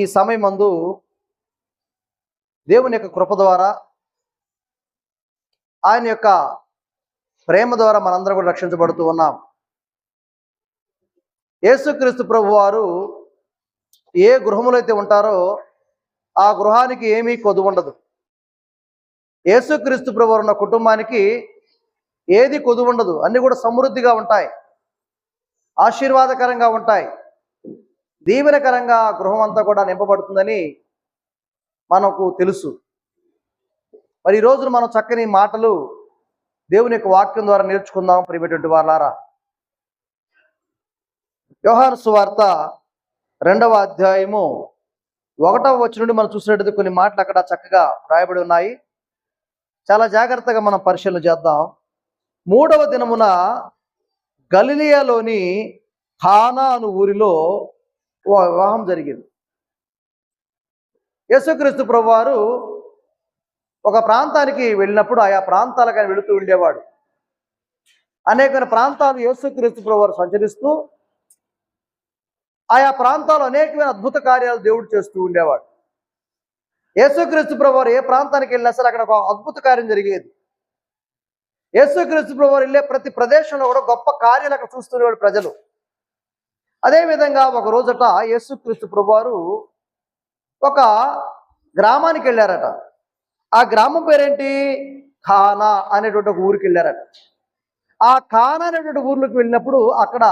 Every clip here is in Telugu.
ఈ సమయమందు దేవుని యొక్క కృప ద్వారా ఆయన యొక్క ప్రేమ ద్వారా మనందరం కూడా రక్షించబడుతూ ఉన్నాం. యేసుక్రీస్తు ప్రభు వారు ఏ గృహములో అయితే ఉంటారో ఆ గృహానికి ఏమీ కొదువు ఉండదు. యేసుక్రీస్తు ప్రభు ఉన్న కుటుంబానికి ఏది కొదువు ఉండదు. అన్నీ కూడా సమృద్ధిగా ఉంటాయి. ఆశీర్వాదకరంగా ఉంటాయి. దీవెనకరంగా గృహం అంతా కూడా నింపబడుతుందని మనకు తెలుసు. మరి ఈ రోజున మనం చక్కని మాటలు దేవుని యొక్క వాక్యం ద్వారా నేర్చుకుందాం ప్రియమైనటువంటి వాళ్ళారా వ్యవహార సువార్త రెండవ అధ్యాయము ఒకటవ వచ్చి నుండి మనం చూసినట్టు కొన్ని మాటలు అక్కడ చక్కగా రాయబడి ఉన్నాయి. చాలా జాగ్రత్తగా మనం పరిశీలన చేద్దాం. మూడవ దినమున గలిలియాలోని హానా అను ఊరిలో వివాహం జరిగింది. యేసుక్రీస్తు ప్రభువారు ఒక ప్రాంతానికి వెళ్ళినప్పుడు ఆయా ప్రాంతాలకు ఆయన వెళుతూ ఉండేవాడు. అనేక ప్రాంతాలు యేసుక్రీస్తు ప్రభువారు సంచరిస్తూ ఆయా ప్రాంతాలు అనేకమైన అద్భుత కార్యాలు దేవుడు చేస్తూ ఉండేవాడు. యేసుక్రీస్తు ప్రభువారు ఏ ప్రాంతానికి వెళ్ళినా సరే అక్కడ ఒక అద్భుత కార్యం జరిగేది. యేసుక్రీస్తు ప్రభువారు వెళ్ళే ప్రతి ప్రదేశంలో కూడా గొప్ప కార్యాలు అక్కడ చూస్తుండేవాడు ప్రజలు. అదేవిధంగా ఒక రోజట యేసుక్రీస్తు ప్రభువారు ఒక గ్రామానికి వెళ్ళారట. ఆ గ్రామం పేరేంటి? ఖానా అనేటువంటి ఒక ఊరికి వెళ్ళారట. ఆ ఖానా అనేటువంటి ఊర్లోకి వెళ్ళినప్పుడు అక్కడ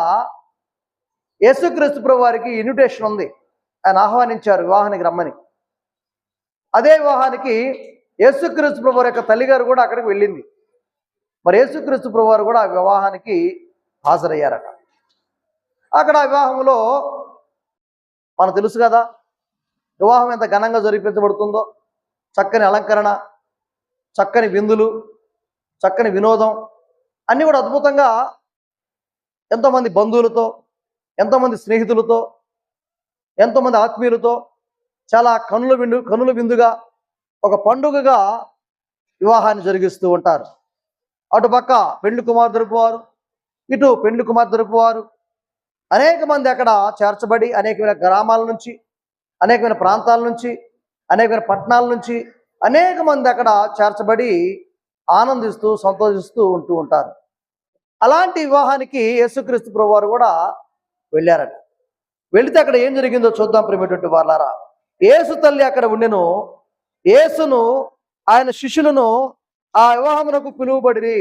యేసుక్రీస్తు ప్రభువారికి ఇన్విటేషన్ ఉంది. ఆయన ఆహ్వానించారు వివాహానికి రమ్మని. అదే వివాహానికి యేసుక్రీస్తు ప్రభువారి యొక్క తల్లిగారు కూడా అక్కడికి వెళ్ళింది. మరి యేసుక్రీస్తు ప్రభువారు కూడా ఆ వివాహానికి హాజరయ్యారట. అక్కడ వివాహంలో మనకు తెలుసు కదా వివాహం ఎంత ఘనంగా జరిపించబడుతుందో. చక్కని అలంకరణ చక్కని విందులు చక్కని వినోదం అన్నీ కూడా అద్భుతంగా ఎంతోమంది బంధువులతో ఎంతోమంది స్నేహితులతో ఎంతోమంది ఆత్మీయులతో చాలా కనుల విందు కనుల విందుగా ఒక పండుగగా వివాహాన్ని జరిగిస్తూ ఉంటారు. అటుపక్క పెండ్లి కుమార్ దొరుకువారు ఇటు పెండ్లి కుమార్ దొరుకువారు అనేక మంది అక్కడ చేర్చబడి అనేకమైన గ్రామాల నుంచి అనేకమైన ప్రాంతాల నుంచి అనేకమైన పట్టణాల నుంచి అనేక మంది అక్కడ చేర్చబడి ఆనందిస్తూ సంతోషిస్తూ ఉంటూ ఉంటారు. అలాంటి వివాహానికి యేసుక్రీస్తు ప్రభువారు కూడా వెళ్ళారట. వెళితే అక్కడ ఏం జరిగిందో చూద్దాం ప్రేమటువంటి వాళ్ళారా ఏసు తల్లి అక్కడ ఉండెను. ఏసును ఆయన శిష్యులను ఆ వివాహమునకు పిలువబడి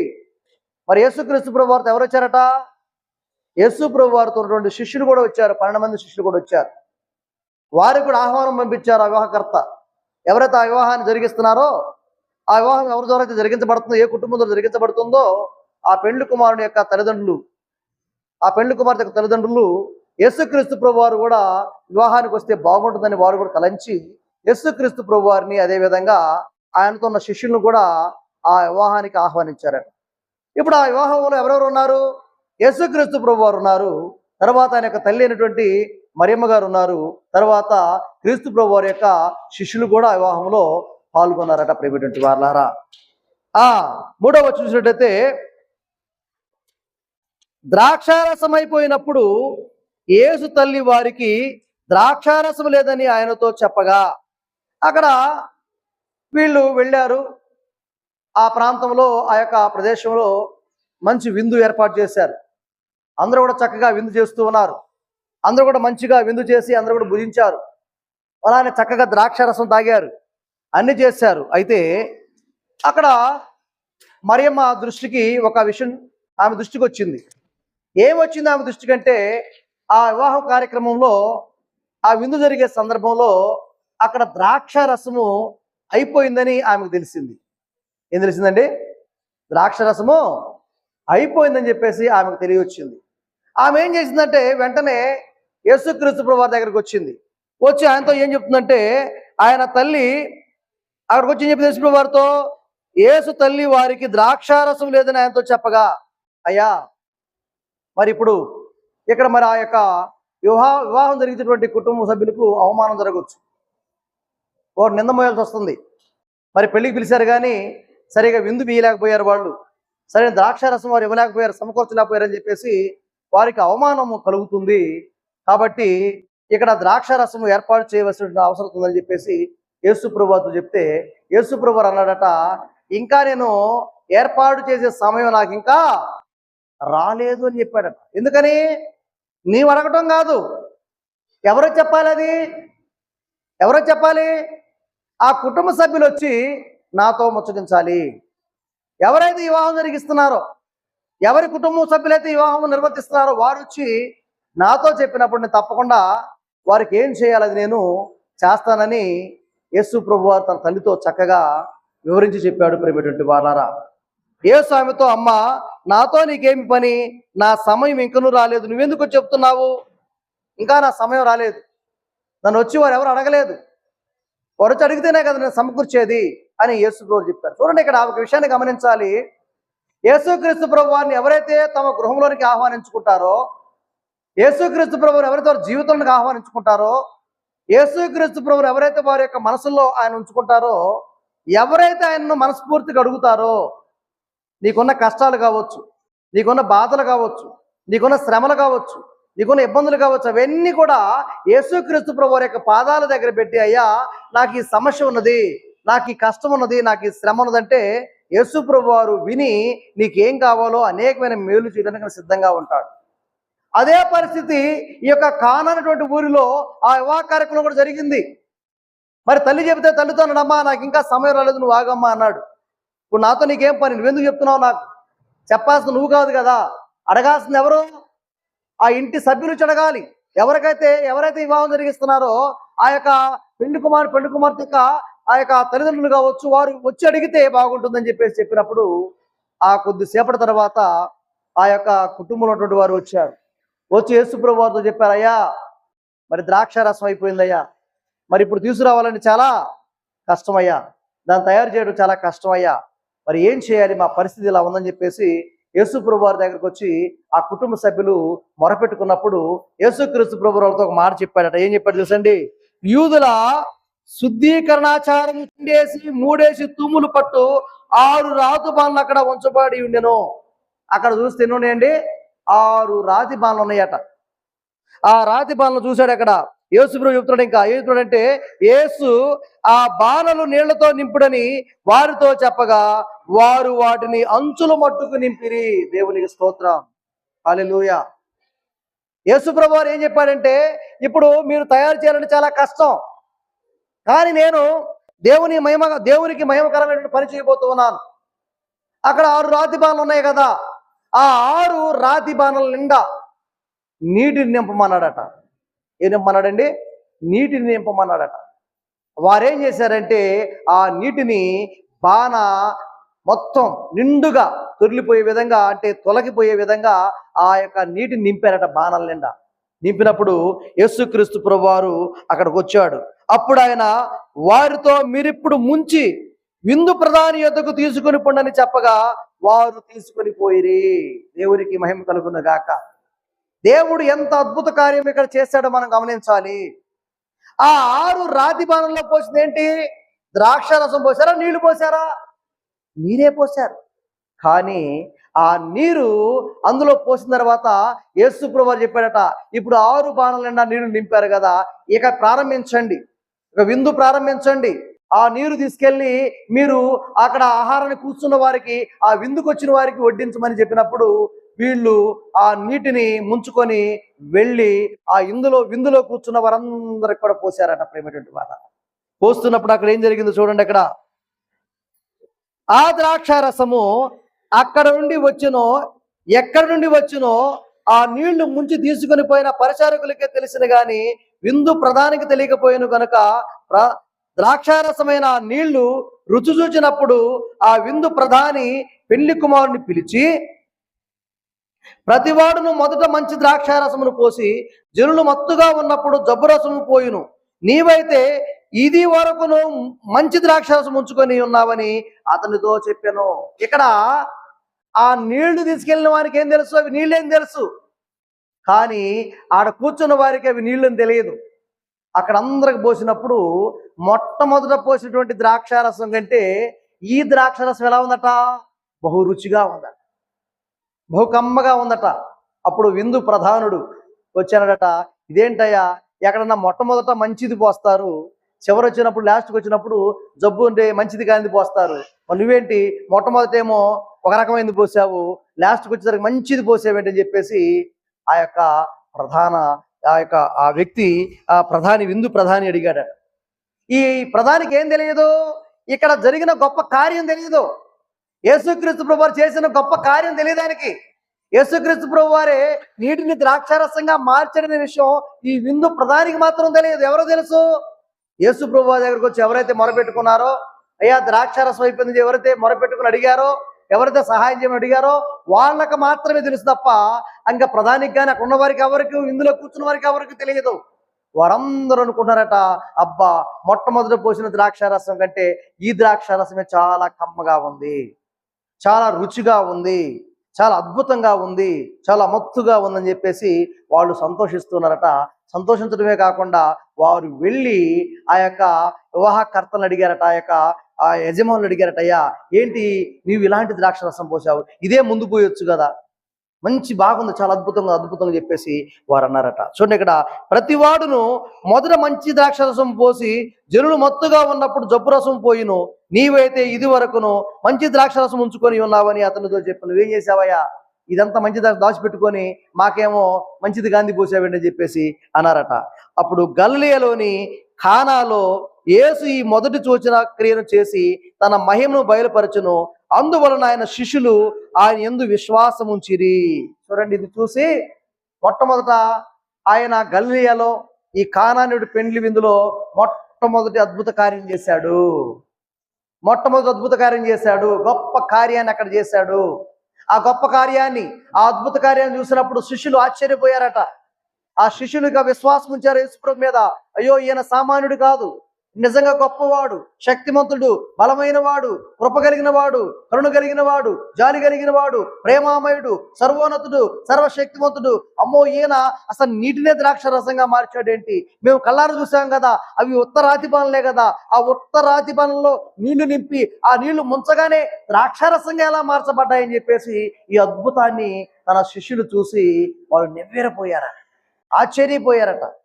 మరి యేసుక్రీస్తు ప్రభువారితో ఎవరు వచ్చారట యేసు ప్రభు వారితో ఉన్నటువంటి శిష్యులు కూడా వచ్చారు పన్నెండు మంది శిష్యులు కూడా వచ్చారు. వారికి కూడా ఆహ్వానం పంపించారు ఆ వివాహకర్త. ఎవరైతే ఆ వివాహాన్ని జరిగిస్తున్నారో ఆ వివాహం ఎవరి ద్వారా అయితే జరిగించబడుతుందో ఏ కుటుంబం ద్వారా జరిగించబడుతుందో ఆ పెండ్లి కుమారుని యొక్క తల్లిదండ్రులు ఆ పెండ్లి కుమార్తె యొక్క తల్లిదండ్రులు యేసుక్రీస్తు ప్రభు వారు కూడా వివాహానికి వస్తే బాగుంటుందని వారు కూడా తలంచి యేసుక్రీస్తు ప్రభు వారిని అదేవిధంగా ఆయనతో ఉన్న శిష్యులను కూడా ఆ వివాహానికి ఆహ్వానించారు ఇప్పుడు ఆ వివాహంలో ఎవరెవరు ఉన్నారు? యేసుక్రీస్తు ప్రభు వారు ఉన్నారు. తర్వాత ఆయన యొక్క తల్లి అయినటువంటి మరియమ్మ గారు ఉన్నారు. తర్వాత క్రీస్తు ప్రభు వారి యొక్క శిష్యులు కూడా వివాహంలో పాల్గొన్నారట ప్రేమటువంటి వారులారా. ఆ మూడవ చూసినట్టయితే ద్రాక్షారసం అయిపోయినప్పుడు యేసు తల్లి వారికి ద్రాక్షారసం లేదని ఆయనతో చెప్పగా అక్కడ వీళ్ళు వెళ్ళారు. ఆ ప్రాంతంలో ఆ యొక్క ప్రదేశంలో మంచి విందు ఏర్పాటు చేశారు. అందరూ కూడా చక్కగా విందు చేస్తూ ఉన్నారు. అందరూ కూడా మంచిగా విందు చేసి అందరూ కూడా భుజించారు. అలానే చక్కగా ద్రాక్షారసం తాగారు. అన్ని చేశారు. అయితే అక్కడ మరియమ్మ దృష్టికి ఒక విషయం ఆమె దృష్టికి వచ్చింది. ఏమొచ్చింది ఆమె దృష్టికి అంటే ఆ వివాహ కార్యక్రమంలో ఆ విందు జరిగే సందర్భంలో అక్కడ ద్రాక్ష రసము అయిపోయిందని ఆమెకు తెలిసింది. ఏం తెలిసిందండి? ద్రాక్ష రసము అయిపోయిందని చెప్పేసి ఆమెకు తెలియవచ్చింది ఆమె ఏం చేసిందంటే వెంటనే యేసుక్రీస్తు ప్రభు వారి దగ్గరికి వచ్చింది. వచ్చి ఆయనతో ఏం చెప్తుందంటే ఆయన తల్లి అక్కడికి వచ్చి చెప్పి యేసు వారితో? యేసు తల్లి వారికి ద్రాక్షారసం లేదని ఆయనతో చెప్పగా అయ్యా మరి ఇప్పుడు ఇక్కడ మరి ఆ యొక్క వివాహ వివాహం జరిగినటువంటి కుటుంబ సభ్యులకు అవమానం జరగవచ్చు. వారు నింద మోయాల్సి వస్తుంది. మరి పెళ్ళికి పిలిచారు కానీ సరిగా విందు బీయలేకపోయారు వాళ్ళు. సరైన ద్రాక్షారసం వారు ఇవ్వలేకపోయారు సమకూర్చలేకపోయారు అని చెప్పేసి వారికి అవమానము కలుగుతుంది. కాబట్టి ఇక్కడ ద్రాక్ష రసం ఏర్పాటు చేయవలసిన అవసరం ఉందని చెప్పేసి యేసుప్రభుతో చెప్తే యేసుప్రభు అన్నాడట ఇంకా నేను ఏర్పాటు చేసే సమయం నాకు ఇంకా రాలేదు అని చెప్పాడట. ఎందుకని? నీవు అడగటం కాదు. ఎవరో చెప్పాలి అది? ఎవరో చెప్పాలి? ఆ కుటుంబ సభ్యులు వచ్చి నాతో ముచ్చటించాలి. ఎవరైతే వివాహం జరిగిస్తున్నారో ఎవరి కుటుంబ సభ్యులైతే వివాహం నిర్వర్తిస్తున్నారో వారు వచ్చి నాతో చెప్పినప్పుడు నేను తప్పకుండా వారికి ఏం చేయాలి అది నేను చేస్తానని యేసు ప్రభు వారు తన తల్లితో చక్కగా వివరించి చెప్పాడు ప్రేమటువంటి వారారా ఏ స్వామితో అమ్మ నాతో నీకేమి పని? నా సమయం ఇంకనూ రాలేదు. నువ్వెందుకు చెప్తున్నావు? ఇంకా నా సమయం రాలేదు. నన్ను వచ్చి వారు ఎవరు అడగలేదు. వారు వచ్చి అడిగితేనే కదా నేను సమకూర్చేది అని యేసు ప్రభు చెప్పారు. చూడండి ఇక్కడ ఒక విషయాన్ని గమనించాలి. యేసుక్రీస్తు ప్రభు వారిని ఎవరైతే తమ గృహంలోనికి ఆహ్వానించుకుంటారో యేసుక్రీస్తు ప్రభువుని ఎవరైతే వారి జీవితంలోకి ఆహ్వానించుకుంటారో యేసుక్రీస్తు ప్రభువుని ఎవరైతే వారి యొక్క మనసులో ఆయన ఉంచుకుంటారో ఎవరైతే ఆయనను మనస్ఫూర్తిగా అడుగుతారో నీకున్న కష్టాలు కావచ్చు నీకున్న బాధలు కావచ్చు నీకున్న శ్రమలు కావచ్చు నీకున్న ఇబ్బందులు కావచ్చు అవన్నీ కూడా యేసుక్రీస్తు ప్రభు యొక్క పాదాల దగ్గర పెట్టి అయ్యా నాకు ఈ సమస్య ఉన్నది నాకు ఈ కష్టం ఉన్నది నాకు ఈ శ్రమ ఉన్నదంటే యేసు వారు విని నీకేం కావాలో అనేకమైన మేలు చేయడానికి సిద్ధంగా ఉంటాడు. అదే పరిస్థితి ఈ యొక్క కానటువంటి ఊరిలో ఆ వివాహ కార్యక్రమం కూడా జరిగింది. మరి తల్లి చెబితే తల్లితో అమ్మా నాకు ఇంకా సమయం రాలేదు నువ్వు ఆగమ్మా అన్నాడు. ఇప్పుడు నాతో నీకేం పని? నువ్వెందుకు చెప్తున్నావు నాకు? చెప్పాల్సింది నువ్వు కాదు కదా? అడగాల్సింది ఎవరు? ఆ ఇంటి సభ్యులు అడగాలి. ఎవరికైతే ఎవరైతే వివాహం జరిగిస్తున్నారో ఆ యొక్క పెండు కుమార్ పెండు కుమార్తె యొక్క ఆ యొక్క తల్లిదండ్రులు కావచ్చు వారు వచ్చి అడిగితే బాగుంటుందని చెప్పేసి చెప్పినప్పుడు ఆ కొద్దిసేపటి తర్వాత ఆ యొక్క కుటుంబంలో ఉన్నటువంటి వారు వచ్చారు. వచ్చి యేసుప్రభు వారితో చెప్పారు అయ్యా మరి ద్రాక్ష రసం అయిపోయిందయ్యా. మరి ఇప్పుడు తీసుకురావాలని చాలా కష్టమయ్యా. దాన్ని తయారు చేయడం చాలా కష్టమయ్యా. మరి ఏం చేయాలి? మా పరిస్థితి ఇలా ఉందని చెప్పేసి యేసుప్రభు వారి దగ్గరకు వచ్చి ఆ కుటుంబ సభ్యులు మొరపెట్టుకున్నప్పుడు యేసుక్రీస్తు ప్రభు వారితో ఒక మాట చెప్పాడట. ఏం చెప్పాడు చూసండి యూదుల శుద్ధీకరణాచారం ఉండేసి మూడేసి తుమ్ములు పట్టు ఆరు రాతు బాణలు అక్కడ ఉంచబడి ఉండెను. అక్కడ చూస్తే ఎన్ని ఆరు రాతి బాణలు ఉన్నాయట. ఆ రాతి బాణలు చూశాడు అక్కడ. యేసుప్రభు చెప్తున్నాడు ఇంకా. ఏం అంటే యేసు ఆ బాణలు నీళ్ళతో నింపుడని వారితో చెప్పగా వారు వాటిని అంచుల మట్టుకు నింపిరి. దేవునికి స్తోత్రం. అలెలుయ యేసుప్రభు వారు ఏం చెప్పాడంటే ఇప్పుడు మీరు తయారు చేయాలంటే చాలా కష్టం. కానీ నేను దేవుని మహిమ దేవునికి మహిమకరమైనటువంటి పని చేయబోతూ ఉన్నాను. అక్కడ ఆరు రాతి బాణలు ఉన్నాయి కదా ఆ ఆరు రాతి బాణల నిండా నీటిని నింపమన్నాడట. ఏం నింపమన్నాడండి? నీటిని నింపమన్నాడట. వారేం చేశారంటే ఆ నీటిని బాణ మొత్తం నిండుగా తొరిలిపోయే విధంగా అంటే తొలగిపోయే విధంగా ఆ యొక్క నీటిని నింపారట బాణల నిండా. నింపినప్పుడు యేసుక్రీస్తు ప్రభువారు అక్కడికి వచ్చాడు. అప్పుడు ఆయన వారితో మీరిప్పుడు ముంచి విందు ప్రధాని యొద్దకు తీసుకొని పొండని చెప్పగా వారు తీసుకొని పోయిరి దేవునికి మహిమ కలుగును గాక. దేవుడు ఎంత అద్భుత కార్యం ఇక్కడ చేశాడో మనం గమనించాలి. ఆ ఆరు రాతి బాణంలో పోసింది ఏంటి? ద్రాక్ష రసం పోసారా? నీళ్ళు పోసారా? నీరే పోశారు కానీ ఆ నీరు అందులో పోసిన తర్వాత యేసు ప్రభు చెప్పాడట ఇప్పుడు ఆరు బాణల నిండా నీళ్ళు నింపారు కదా ఇక ప్రారంభించండి. ఒక విందు ప్రారంభించండి. ఆ నీరు తీసుకెళ్ళి మీరు అక్కడ ఆహారాన్ని కూర్చున్న వారికి ఆ విందుకు వచ్చిన వారికి వడ్డించమని చెప్పినప్పుడు వీళ్ళు ఆ నీటిని ముంచుకొని వెళ్ళి ఆ ఇందులో విందులో కూర్చున్న వారందరికి కూడా పోసారట ప్రేమటువంటి వారు పోస్తున్నప్పుడు అక్కడ ఏం జరిగిందో చూడండి అక్కడ. ఆ ద్రాక్ష రసము అక్కడ నుండి వచ్చినో ఎక్కడ నుండి వచ్చినో ఆ నీళ్ళు ముంచి తీసుకొని పోయిన పరిచారకులకే తెలిసిన గాని విందు ప్రధానికి తెలియకపోయాను కనుక ప్ర- ద్రాక్షారసమైన నీళ్ళు రుచి చూచినప్పుడు ఆ విందు ప్రధాని పెళ్ళి కుమారుని పిలిచి ప్రతివాడును మొదట మంచి ద్రాక్షారసమును పోసి జనులు మత్తుగా ఉన్నప్పుడు జబ్బురసము పోయును. నీవైతే ఇది వరకును మంచి ద్రాక్షారసం ఉంచుకొని ఉన్నావని అతనితో చెప్పాను. ఇక్కడ ఆ నీళ్ళు తీసుకెళ్ళిన వారికి ఏం తెలుసు? అవి నీళ్ళేం తెలుసు? కానీ ఆడ కూర్చున్న వారికి అవి నీళ్ళని తెలియదు. అక్కడ అందరికి పోసినప్పుడు మొట్టమొదట పోసినటువంటి ద్రాక్షారసం కంటే ఈ ద్రాక్షరసం ఎలా ఉందట? బహు రుచిగా ఉందట. బహు కమ్మగా ఉందట. అప్పుడు విందు ప్రధానుడు వచ్చానడట ఇదేంటయ్యా ఎక్కడన్నా మొట్టమొదట మంచిది పోస్తారు? చివరి వచ్చినప్పుడు లాస్ట్కి వచ్చినప్పుడు జబ్బు ఉంటే మంచిది కానిది పోస్తారు. మరి నువ్వేంటి? మొట్టమొదటేమో ఒక రకమైనది పోసావు లాస్ట్కి వచ్చేసరికి మంచిది పోసావేంటని అని చెప్పేసి ఆ యొక్క ప్రధాన ఆ యొక్క ఆ వ్యక్తి ఆ ప్రధాని విందు ప్రధాని అడిగాడు ఈ ప్రధానికి ఏం తెలియదు? ఇక్కడ జరిగిన గొప్ప కార్యం తెలియదు. యేసుక్రీస్తు ప్రభు వారు చేసిన గొప్ప కార్యం తెలియదు యేసుక్రీస్తు ప్రభు వారే నీటిని ద్రాక్షారసంగా మార్చడిన విషయం ఈ విందు ప్రధానికి మాత్రం తెలియదు. ఎవరో తెలుసు? యేసు ప్రభు వారి దగ్గరకు వచ్చి ఎవరైతే మొరపెట్టుకున్నారో అయ్యా ద్రాక్షారసం అయిపోయింది ఎవరైతే మొరపెట్టుకుని అడిగారో ఎవరైతే సహాయం చేయమని అడిగారో వాళ్ళకి మాత్రమే తెలుసు తప్ప ఇంకా ప్రధానికి కానీ అక్కడ ఉన్నవారికి ఎవరికి ఇందులో కూర్చున్న వారికి ఎవరికి తెలియదు. వారందరూ అనుకున్నారట అబ్బా మొట్టమొదట పోసిన ద్రాక్షారసం కంటే ఈ ద్రాక్షారసమే చాలా కమ్మగా ఉంది. చాలా రుచిగా ఉంది. చాలా అద్భుతంగా ఉంది. చాలా మత్తుగా ఉందని చెప్పేసి వాళ్ళు సంతోషిస్తున్నారట. సంతోషించడమే కాకుండా వారు వెళ్ళి ఆ యొక్క వివాహకర్తలను అడిగారట. ఆ యొక్క ఆ యజమానులు అడిగారటయ్యా ఏంటి నీవు ఇలాంటి ద్రాక్ష రసం పోసావు? ఇదే ముందు పోయొచ్చు కదా? మంచి బాగుంది చాలా అద్భుతంగా అద్భుతంగా చెప్పేసి వారు అన్నారట. చూడండి ఇక్కడ ప్రతివాడును మొదట మంచి ద్రాక్ష రసం పోసి జనులు మత్తుగా ఉన్నప్పుడు జబ్బు రసం పోయిను. నీవైతే ఇది వరకును మంచి ద్రాక్షరసం ఉంచుకొని ఉన్నావని అతనితో చెప్పు నువ్వేం చేసావయ్యా ఇదంతా మంచి దాచిపెట్టుకొని మాకేమో మంచిది గాంధీ పోసావండి అని చెప్పేసి అన్నారట. అప్పుడు గల్లియలోని ఖానాలో యేసు ఈ మొదటి సూచన క్రియను చేసి తన మహిమను బయలుపరచును. అందువలన ఆయన శిష్యులు ఆయన ఎందు విశ్వాసం ఉంచిరి. చూడండి ఇది చూసి మొట్టమొదట ఆయన గల్లియలో ఈ కానానుడి పెండ్లి విందులో మొట్టమొదటి అద్భుత కార్యం చేశాడు. మొట్టమొదటి అద్భుత కార్యం చేశాడు. గొప్ప కార్యాన్ని అక్కడ చేశాడు. ఆ గొప్ప కార్యాన్ని ఆ అద్భుత కార్యాన్ని చూసినప్పుడు శిష్యులు ఆశ్చర్యపోయారట. ఆ శిష్యులుగా విశ్వాసం ఉంచారు యేసుప్రభు మీద. అయ్యో ఈయన సామాన్యుడు కాదు. నిజంగా గొప్పవాడు శక్తిమంతుడు బలమైన వాడు కృప కలిగిన వాడు కరుణ కలిగిన వాడు జాలి కలిగిన వాడు ప్రేమామయుడు సర్వోన్నతుడు సర్వశక్తివంతుడు అమ్మో ఈయన అసలు నీటినే ద్రాక్ష రసంగా మార్చాడేంటి? మేము కళ్ళారు చూసాం కదా అవి ఉత్తరాతి పనులే కదా. ఆ ఉత్తరాతి పనుల్లో నీళ్ళు నింపి ఆ నీళ్ళు ముంచగానే ద్రాక్షారసంగా ఎలా మార్చబడ్డాయని చెప్పేసి ఈ అద్భుతాన్ని తన శిష్యులు చూసి వాళ్ళు నెవ్వేరపోయారట. ఆశ్చర్యపోయారట.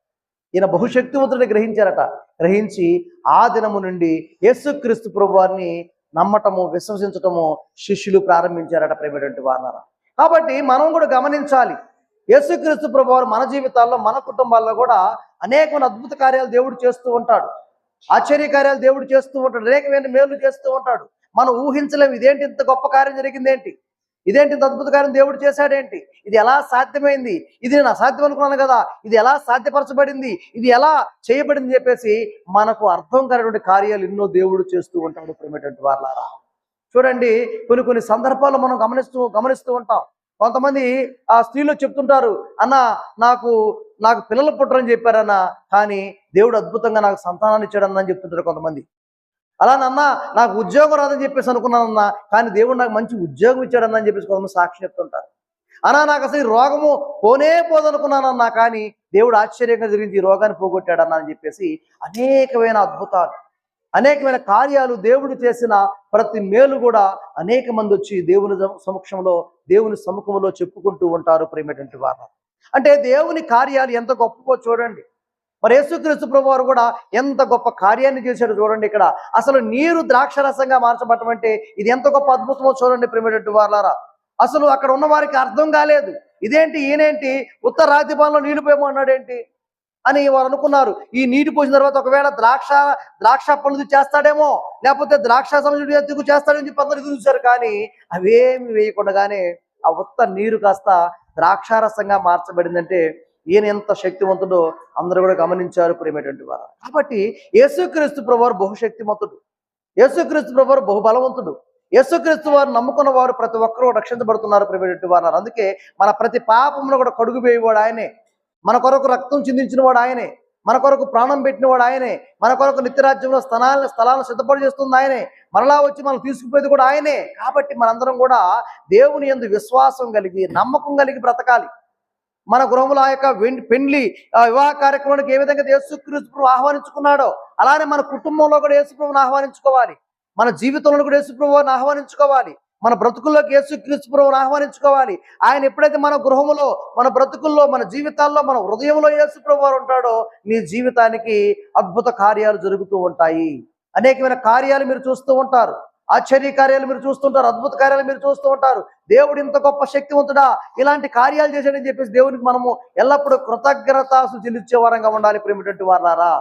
ఈయన బహుశక్తివంతుడిని గ్రహించారట. గ్రహించి ఆ దినము నుండి యేసుక్రీస్తు ప్రభువారిని నమ్మటము విశ్వసించటము శిష్యులు ప్రారంభించారట ప్రేమటువంటి వారనారా కాబట్టి మనం కూడా గమనించాలి. యేసుక్రీస్తు ప్రభువారు మన జీవితాల్లో మన కుటుంబాల్లో కూడా అనేకమైన అద్భుత కార్యాలు దేవుడు చేస్తూ ఉంటాడు. ఆశ్చర్య కార్యాలు దేవుడు చేస్తూ ఉంటాడు. అనేకమైన మేలు చేస్తూ ఉంటాడు. మనం ఊహించలేము ఇదేంటి ఇంత గొప్ప కార్యం జరిగిందేంటి? ఇదేంటి ఇంత అద్భుత కార్యం దేవుడు చేశాడేంటి? ఇది ఎలా సాధ్యమైంది? ఇది నేను అసాధ్యం అనుకున్నాను కదా. ఇది ఎలా సాధ్యపరచబడింది? ఇది ఎలా చేయబడింది చెప్పేసి మనకు అర్థం కలిగినటువంటి కార్యాలు ఎన్నో దేవుడు చేస్తూ ఉంటాడు ప్రేమటువంటి వారులారా. చూడండి కొన్ని కొన్ని సందర్భాల్లో మనం గమనిస్తూ గమనిస్తూ ఉంటాం. కొంతమంది ఆ స్త్రీలు చెప్తుంటారు అన్న నాకు నాకు పిల్లలు పుట్టరని చెప్పారన్న కానీ దేవుడు అద్భుతంగా నాకు సంతానాన్ని ఇచ్చాడన్న అని చెప్తుంటారు కొంతమంది. అలా నాన్న నాకు ఉద్యోగం రాదని చెప్పేసి అనుకున్నానన్నా కానీ దేవుడు నాకు మంచి ఉద్యోగం ఇచ్చాడన్న అని చెప్పేసి కొంతమంది సాక్షి చెప్తుంటారు. అన్నా నాకు అసలు ఈ రోగము పోనే పోదనుకున్నానన్నా కానీ దేవుడు ఆశ్చర్యంగా జరిగింది ఈ రోగాన్ని పోగొట్టాడన్నా అని చెప్పేసి అనేకమైన అద్భుతాలు అనేకమైన కార్యాలు దేవుడు చేసిన ప్రతి మేలు కూడా అనేక మంది వచ్చి దేవుని సమక్షంలో దేవుని సముఖంలో చెప్పుకుంటూ ఉంటారు ప్రేమటువంటి వారు. అంటే దేవుని కార్యాలు ఎంత గొప్పవో చూడండి. మరి యేసుక్రీస్తు ప్రభు వారు కూడా ఎంత గొప్ప కార్యాన్ని చేశాడు చూడండి ఇక్కడ. అసలు నీరు ద్రాక్షరసంగా మార్చబడటం అంటే ఇది ఎంత గొప్ప అద్భుతమో చూడండి ప్రేమటువంటి వాళ్ళారా అసలు అక్కడ ఉన్న వారికి అర్థం కాలేదు. ఇదేంటి ఈయనేంటి ఉత్తర రాతిపాలలో నీళ్ళు పోయమన్నాడేంటి అని వారు అనుకున్నారు. ఈ నీటి పోసిన తర్వాత ఒకవేళ ద్రాక్ష ద్రాక్ష పనులు చేస్తాడేమో లేకపోతే ద్రాక్ష సమస్య ఎత్తుకు చేస్తాడని చెప్పి అందరు చూశారు కానీ అవేమి వేయకుండానే ఆ ఉత్త నీరు కాస్త ద్రాక్షారసంగా మార్చబడిందంటే ఈయన ఎంత శక్తివంతుడో అందరూ కూడా గమనించారు ప్రేమటువంటి వారు. కాబట్టి యేసుక్రీస్తు ప్రభువారు బహుశక్తివంతుడు యేసుక్రీస్తు ప్రభువారు బహుబలవంతుడు. యేసుక్రీస్తు వారు నమ్ముకున్న వారు ప్రతి ఒక్కరూ రక్షించబడుతున్నారు ప్రేమటువంటి వారు అందుకే మన ప్రతి పాపమును కూడా కడుగు వేయవాడు ఆయనే. మన కొరకు రక్తం చిందించిన వాడు ఆయనే. మన కొరకు ప్రాణం పెట్టిన వాడు ఆయనే. మన కొరకు నిత్యరాజ్యంలో స్థలాలను స్థలాలను సిద్ధపడి చేస్తుంది ఆయనే. మరలా వచ్చి మనం తీసుకుపోయేది కూడా ఆయనే. కాబట్టి మనందరం కూడా దేవుని యందు విశ్వాసం కలిగి నమ్మకం కలిగి బ్రతకాలి. మన గృహముల ఆ యొక్క పెండ్లి వివాహ కార్యక్రమానికి ఏ విధంగా యేసుక్రీస్తు ఆహ్వానించుకున్నాడో అలానే మన కుటుంబంలో కూడా యేసుప్రభుని ఆహ్వానించుకోవాలి. మన జీవితంలో కూడా యేసుప్రభుని ఆహ్వానించుకోవాలి. మన బ్రతుకుల్లోకి యేసుక్రీస్తు ప్రభువుని ఆహ్వానించుకోవాలి. ఆయన ఎప్పుడైతే మన గృహములో మన బ్రతుకుల్లో మన జీవితాల్లో మన హృదయంలో యేసు ప్రభు ఉంటాడో నీ జీవితానికి అద్భుత కార్యాలు జరుగుతూ ఉంటాయి. అనేకమైన కార్యాలు మీరు చూస్తూ ఉంటారు. ఆశ్చర్య కార్యాలు మీరు చూస్తుంటారు అద్భుత కార్యాలు మీరు చూస్తూ ఉంటారు. దేవుడు ఇంత గొప్ప శక్తివంతుడా? ఇలాంటి కార్యాలు చేశాడని చెప్పేసి దేవునికి మనము ఎల్లప్పుడూ కృతజ్ఞతాసు చెల్లించే వారంగా ఉండాలి ప్రేమిటువంటి వారారా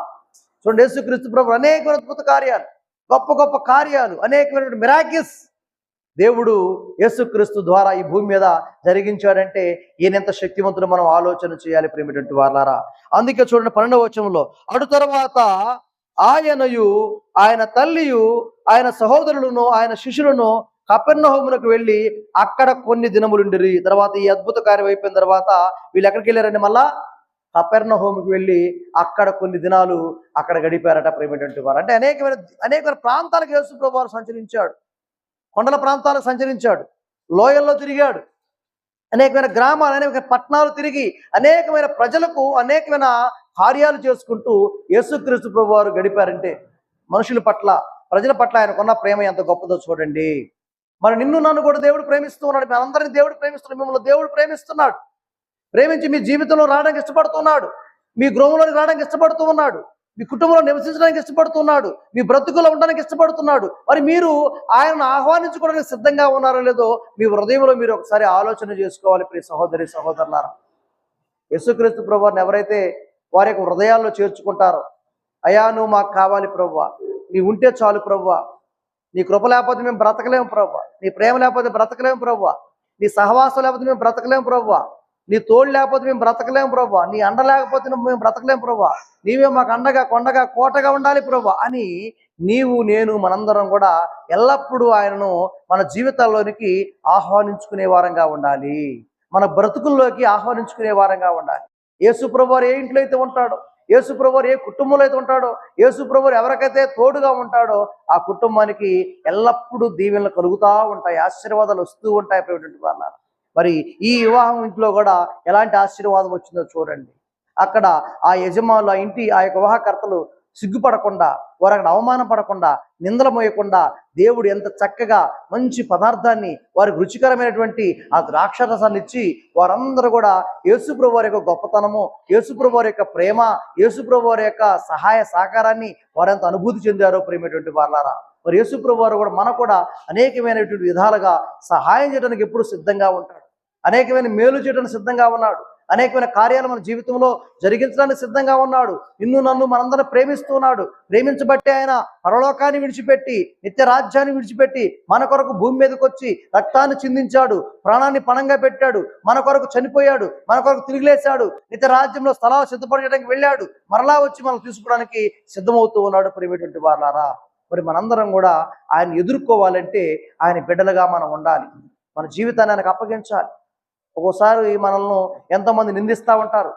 చూడండి యేసుక్రీస్తు ప్రభు అనేక అద్భుత కార్యాలు గొప్ప గొప్ప కార్యాలు అనేకమైనటువంటి మిరాకిస్ దేవుడు యేసుక్రీస్తు ద్వారా ఈ భూమి మీద జరిగించాడంటే ఈయనంత శక్తివంతుడు మనం ఆలోచన చేయాలి ప్రేమిటువంటి వారారా అందుకే చూడండి పన్నెండవ వచనంలో అటు తర్వాత ఆయనయు ఆయన తల్లియు ఆయన సహోదరులను ఆయన శిష్యులను కపెర్నహోమునకు వెళ్ళి అక్కడ కొన్ని దినములుండిరి. తర్వాత ఈ అద్భుత కార్యం అయిపోయిన తర్వాత వీళ్ళు ఎక్కడికి వెళ్ళారండి మళ్ళా? కపెర్నహోముకి వెళ్ళి అక్కడ కొన్ని దినాలు అక్కడ గడిపారట ప్రేమటువంటి వారు. అంటే అనేకమైన అనేకమైన ప్రాంతాలకు యేసు ప్రభు సంచరించాడు. కొండల ప్రాంతాలకు సంచరించాడు. లోయల్లో తిరిగాడు. అనేకమైన గ్రామాలు అనేక పట్టణాలు తిరిగి అనేకమైన ప్రజలకు అనేకమైన కార్యాలు చేసుకుంటూ యేసుక్రీస్తు ప్రభు వారు గడిపారంటే మనుషుల పట్ల ప్రజల పట్ల ఆయనకున్న ప్రేమ ఎంత గొప్పదో చూడండి. మరి నిన్ను నన్ను కూడా దేవుడు ప్రేమిస్తూ ఉన్నాడు. మీ అందరినీ దేవుడు ప్రేమిస్తున్నాడు. మిమ్మల్ని దేవుడు ప్రేమిస్తున్నాడు. ప్రేమించి మీ జీవితంలో రావడానికి ఇష్టపడుతున్నాడు. మీ గృహంలోకి రావడానికి ఇష్టపడుతూ ఉన్నాడు మీ కుటుంబంలో నివసించడానికి ఇష్టపడుతున్నాడు. మీ బ్రతుకులో ఉండడానికి ఇష్టపడుతున్నాడు. మరి మీరు ఆయనను ఆహ్వానించుకోవడానికి సిద్ధంగా ఉన్నారో లేదో మీ హృదయంలో మీరు ఒకసారి ఆలోచన చేసుకోవాలి ప్రియ సహోదరి సహోదరులారా. యేసుక్రీస్తు ప్రభువారిని ఎవరైతే వారి యొక్క హృదయాల్లో చేర్చుకుంటారో అయా నువ్వు మాకు కావాలి ప్రభు నీ ఉంటే చాలు ప్రభువా నీ కృప లేకపోతే మేము బ్రతకలేము ప్రభువా నీ ప్రేమ లేకపోతే బ్రతకలేము ప్రభువా నీ సహవాసం లేకపోతే మేము బ్రతకలేము ప్రభువా నీ తోడు లేకపోతే మేము బ్రతకలేము ప్రభా నీ అండ లేకపోతే మేము బ్రతకలేము ప్రభా నీవే మాకు అండగా కొండగా కోటగా ఉండాలి ప్రభా అని నీవు నేను మనందరం కూడా ఎల్లప్పుడూ ఆయనను మన జీవితాల్లోనికి ఆహ్వానించుకునే వారంగా ఉండాలి. మన బ్రతుకుల్లోకి ఆహ్వానించుకునే వారంగా ఉండాలి. యేసు ప్రభువారు ఏ ఇంట్లో అయితే ఉంటాడో యేసుప్రభువారు ఏ కుటుంబంలో అయితే ఉంటాడో యేసుప్రభువారు ఎవరికైతే తోడుగా ఉంటాడో ఆ కుటుంబానికి ఎల్లప్పుడూ దీవెనలు కలుగుతూ ఉంటాయి ఆశీర్వాదాలు వస్తూ ఉంటాయి ప్రేమటువంటి వాళ్ళ మరి ఈ వివాహం ఇంట్లో కూడా ఎలాంటి ఆశీర్వాదం వచ్చిందో చూడండి. అక్కడ ఆ యజమానులు ఆ ఇంటి ఆ యొక్క వివాహకర్తలు సిగ్గుపడకుండా వారు అక్కడ అవమానం పడకుండా నిందలు మోయకుండా దేవుడు ఎంత చక్కగా మంచి పదార్థాన్ని వారికి రుచికరమైనటువంటి ఆ ద్రాక్షరసాన్ని ఇచ్చి వారందరూ కూడా యేసుప్రభు వారి యొక్క గొప్పతనము యేసుప్రభు వారి యొక్క ప్రేమ యేసుప్రభు వారి యొక్క సహాయ సహకారాన్ని వారెంత అనుభూతి చెందారో ప్రేమటువంటి వారులారా. మరి యేసుప్రభు వారు కూడా మనకు కూడా అనేకమైనటువంటి విధాలుగా సహాయం చేయడానికి ఎప్పుడు సిద్ధంగా ఉంటాడు. అనేకమైన మేలు చేయడానికి సిద్ధంగా ఉన్నాడు. అనేకమైన కార్యాలు మన జీవితంలో జరిగించడానికి సిద్ధంగా ఉన్నాడు. నిన్ను నన్ను మనందరం ప్రేమిస్తున్నాడు. ప్రేమించబట్టి ఆయన పరలోకాన్ని విడిచిపెట్టి నిత్య రాజ్యాన్ని విడిచిపెట్టి మన కొరకు భూమి మీదకి వచ్చి రక్తాన్ని చిందించాడు. ప్రాణాన్ని పణంగా పెట్టాడు. మన కొరకు చనిపోయాడు. మన కొరకు తిరిగిలేశాడు. నిత్య రాజ్యంలో స్థలాలు సిద్ధపడడానికి వెళ్ళాడు. మరలా వచ్చి మనం తీసుకోవడానికి సిద్ధమవుతూ ఉన్నాడు ప్రేమేటువంటి వాళ్ళారా మరి మనందరం కూడా ఆయన ఎదుర్కోవాలంటే ఆయన బిడ్డలుగా మనం ఉండాలి. మన జీవితాన్ని ఆయనకు అప్పగించాలి. ఒక్కోసారి మనల్ని ఎంతమంది నిందిస్తూ ఉంటారు